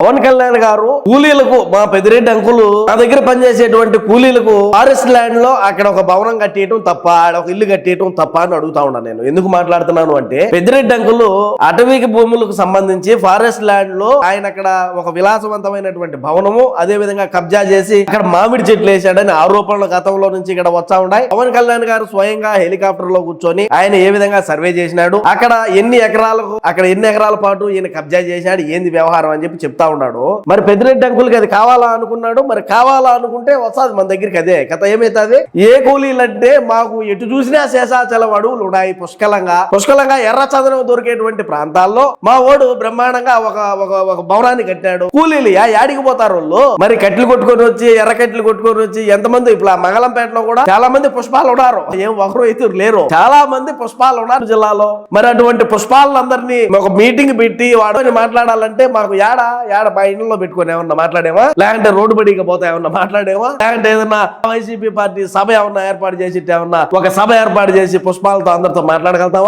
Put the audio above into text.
పవన్ కళ్యాణ్ గారు కూలీలకు మా పెదిరెడ్డి అంకులు నా దగ్గర పనిచేసేటువంటి కూలీలకు ఫారెస్ట్ ల్యాండ్లో అక్కడ ఒక భవనం కట్టేయటం తప్ప ఒక ఇల్లు కట్టేయటం తప్ప అని అడుగుతా ఉన్నాను నేను. ఎందుకు మాట్లాడుతున్నాను అంటే పెద్దిరెడ్డి అంకులు అటవీకి భూములకు సంబంధించి ఫారెస్ట్ ల్యాండ్లో ఆయన అక్కడ ఒక విలాసవంతమైనటువంటి భవనము అదే విధంగా కబ్జా చేసి అక్కడ మామిడి చెట్లు వేసాడని ఆరోపణలు గతంలో నుంచి ఇక్కడ వస్తా ఉన్నాయి. పవన్ కళ్యాణ్ గారు స్వయంగా హెలికాప్టర్లో కూర్చొని ఆయన ఏ విధంగా సర్వే చేసినాడు అక్కడ ఎన్ని ఎకరాలకు అక్కడ ఎన్ని ఎకరాల పాటు ఈయన కబ్జా చేశాడు ఏంది వ్యవహారం అని చెప్పి చెప్తా ఉన్నాడు మరి పెద్దిరెడ్డి అంకుల్కి అది కావాలా అనుకున్నాడు మరి కావాలా అనుకుంటే వస్తుంది మన దగ్గరికి అదే. కథ ఏమైతుంది? ఏ కూలీలు అంటే మాకు ఎటు చూసినా శేషాచలం అడవులు ఉన్నాయి పుష్కలంగా. పుష్కలంగా ఎర్ర చదనం దొరికేటువంటి ప్రాంతాల్లో మా ఓడు బ్రహ్మాండంగా ఒక ఒక ఒక భవనాన్ని కట్టాడు. కూలీలు యా యాడికి పోతారు వాళ్ళు? మరి కట్లు కొట్టుకొని వచ్చి ఎర్ర కట్లు కొట్టుకొని వచ్చి ఎంతమంది ఇప్పుడు ఆ మంగళంపేటలో కూడా చాలా మంది పుష్పాలు ఉన్నారు. ఏం ఒకరు అయితే లేరు. చాలా మంది పుష్పాలు ఉన్నారు జిల్లాలో. మరి అటువంటి పుష్పాలందరినీ ఒక మీటింగ్ పెట్టి వాడు మాట్లాడాలంటే మాకు యాడా ఏడ మా ఇంట్లో పెట్టుకొని ఏమన్నా మాట్లాడేవా? లేదంటే రోడ్డు బడికి పోతా ఏమన్నా మాట్లాడేవా? లేదంటే ఏదన్నా వైసీపీ పార్టీ సభ ఏమన్నా ఏర్పాటు చేసి ఏమన్నా ఒక సభ ఏర్పాటు చేసి పుష్పాలతో అందరితో మాట్లాడగలుగుతావా?